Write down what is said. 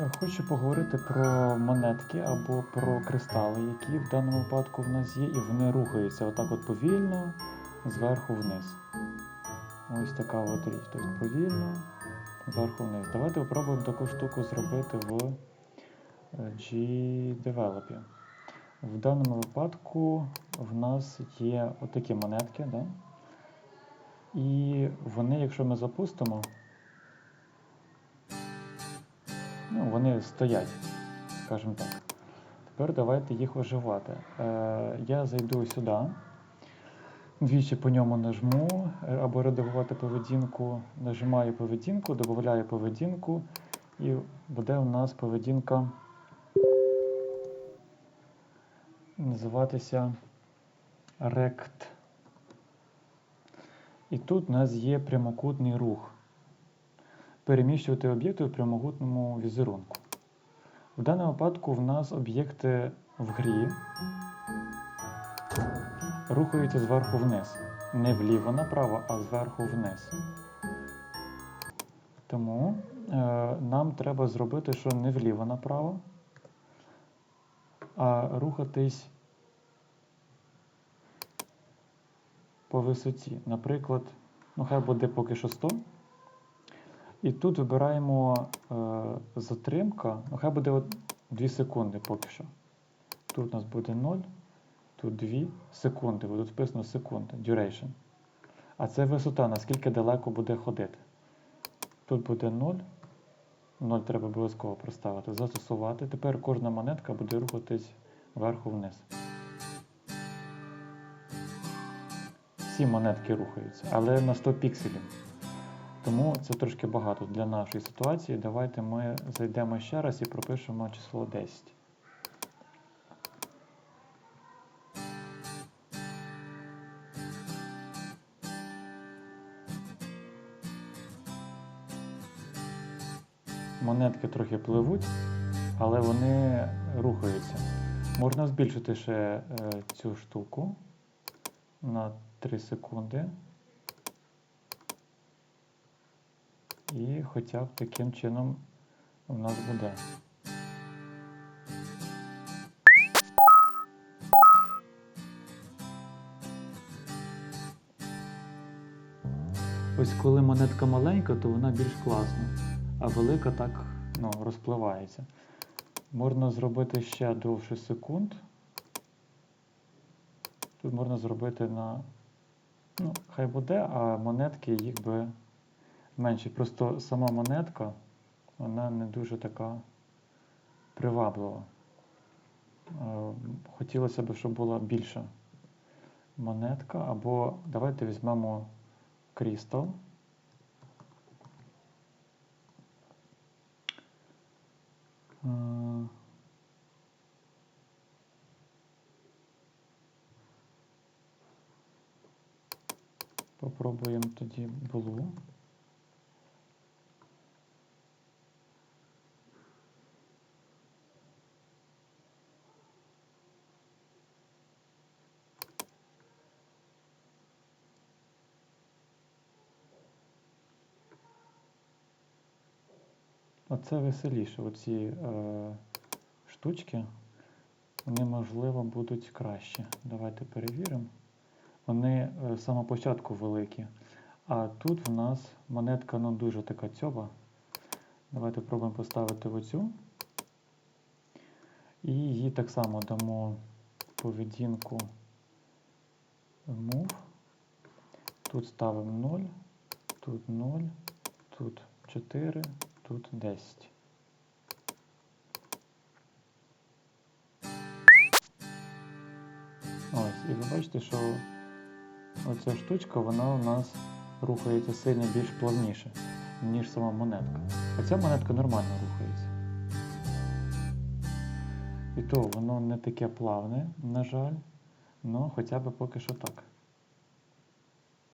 Е, Хочу поговорити про монетки або про кристали, які в даному випадку в нас є, і вони рухаються отак от повільно зверху вниз. Ось така от річ. Тобто повільно зверху вниз. Давайте спробуємо таку штуку зробити в е, G-Develop. В даному випадку в нас є отакі монетки, да? і вони, якщо ми запустимо, ну, вони стоять, скажімо так. Тепер давайте їх оживати. Е, я зайду сюди, двічі по ньому нажму або редагувати поведінку, нажимаю поведінку, додаю поведінку, і буде у нас поведінка називатися Rect. І тут у нас є прямокутний рух. Переміщувати об'єкти в прямокутному візерунку. В даному випадку в нас об'єкти в грі рухаються зверху вниз. Не вліво направо, а зверху вниз. Тому е, нам треба зробити, що не вліво направо, а рухатись по висоті. Наприклад, ну хай буде поки що 100. І тут вибираємо е, затримка, ну хай буде от 2 секунди поки що. Тут у нас буде 0, тут 2 секунди, тут написано секунди, duration. А це висота, наскільки далеко буде ходити. Тут буде 0. 0 треба обов'язково проставити, застосувати. Тепер кожна монетка буде рухатись вверху вниз. Всі монетки рухаються, але на 100 пікселів. Тому це трошки багато для нашої ситуації. Давайте ми зайдемо ще раз і пропишемо число 10. Монетки трохи пливуть, але вони рухаються. Можна збільшити ще е, цю штуку на 3 секунди. І хоча б таким чином у нас буде. Ось коли монетка маленька, то вона більш класна, а велика так ну, розпливається. Можна зробити ще довше секунд. Тут можна зробити на. Ну, хай буде, а монетки їх би менші. Просто сама монетка, вона не дуже така приваблива. Е, Хотілося б, щоб була більша монетка, або давайте візьмемо крістал. Е, Попробуємо тоді блу. Оце веселіше. Оці е, штучки, вони, можливо, будуть краще. Давайте перевіримо. Вони е, з самого початку великі. А тут в нас монетка ну, дуже така цьоба. Давайте пробуємо поставити оцю. І їй так само дамо поведінку move. Тут ставимо 0, тут 0, тут 4, тут 10. Ось, і ви бачите, що оця штучка, вона у нас рухається сильно більш плавніше, ніж сама монетка. А ця монетка нормально рухається. І то воно не таке плавне, на жаль, але хоча б поки що так.